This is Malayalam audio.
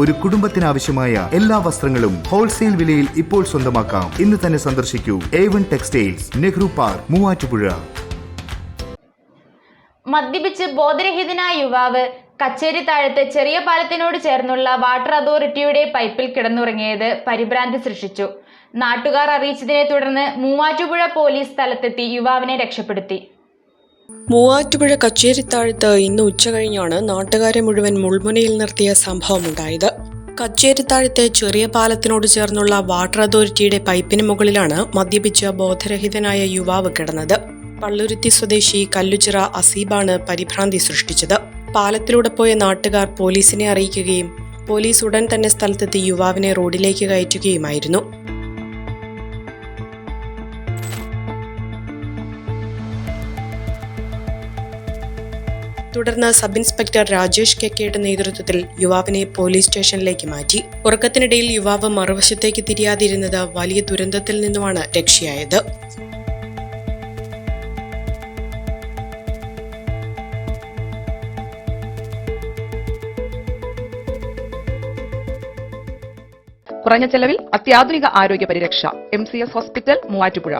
ഒരു കുടുംബത്തിനാവശ്യമായ എല്ലാ വസ്ത്രങ്ങളും ഹോൾസെയിൽ വിലയിൽ ഇപ്പോൾ സ്വന്തമാക്കാം. ഇന്ന് തന്നെ സന്ദർശിക്കൂ. A one textiles Nehru park Muvattupuzha. മദ്യപിച്ച് ബോധരഹിതനായ യുവാവ് കച്ചേരി താഴത്ത് ചെറിയ പാലത്തിനോട് ചേർന്നുള്ള വാട്ടർ അതോറിറ്റിയുടെ പൈപ്പിൽ കിടന്നുറങ്ങിയത് പരിഭ്രാന്തി സൃഷ്ടിച്ചു. നാട്ടുകാർ അറിയിച്ചതിനെ തുടർന്ന് മൂവാറ്റുപുഴ പോലീസ് സ്ഥലത്തെത്തി യുവാവിനെ രക്ഷപ്പെടുത്തി. മൂവാറ്റുപുഴ കച്ചേരിത്താഴത്ത് ഇന്ന് ഉച്ചകഴിഞ്ഞാണ് നാട്ടുകാരെ മുഴുവൻ മുൾമുനയിൽ നിർത്തിയ സംഭവമുണ്ടായത്. കച്ചേരിത്താഴത്തെ ചെറിയ പാലത്തിനോട് ചേർന്നുള്ള വാട്ടർ അതോറിറ്റിയുടെ പൈപ്പിന് മുകളിലാണ് മദ്യപിച്ച ബോധരഹിതനായ യുവാവ് കിടന്നത്. പള്ളുരുത്തി സ്വദേശി കല്ലുചിറ അസീബാണ് പരിഭ്രാന്തി സൃഷ്ടിച്ചത്. പാലത്തിലൂടെ പോയ നാട്ടുകാർ പോലീസിനെ അറിയിക്കുകയും പോലീസ് ഉടൻ തന്നെ സ്ഥലത്തെത്തി യുവാവിനെ റോഡിലേക്ക് കയറ്റുകയുമായിരുന്നു. തുടർന്ന് സബ് ഇൻസ്പെക്ടർ രാജേഷ് കെക്കയുടെ നേതൃത്വത്തിൽ യുവാവിനെ പോലീസ് സ്റ്റേഷനിലേക്ക് മാറ്റി. ഉറക്കത്തിനിടയിൽ യുവാവ് മറുവശത്തേക്ക് തിരിയാതിരുന്നത് വലിയ ദുരന്തത്തിൽ നിന്നുമാണ് രക്ഷയായത്. കുറഞ്ഞ ചെലവിൽ അത്യാധുനിക ആരോഗ്യ പരിരക്ഷ M C S hospital Muvattupuzha.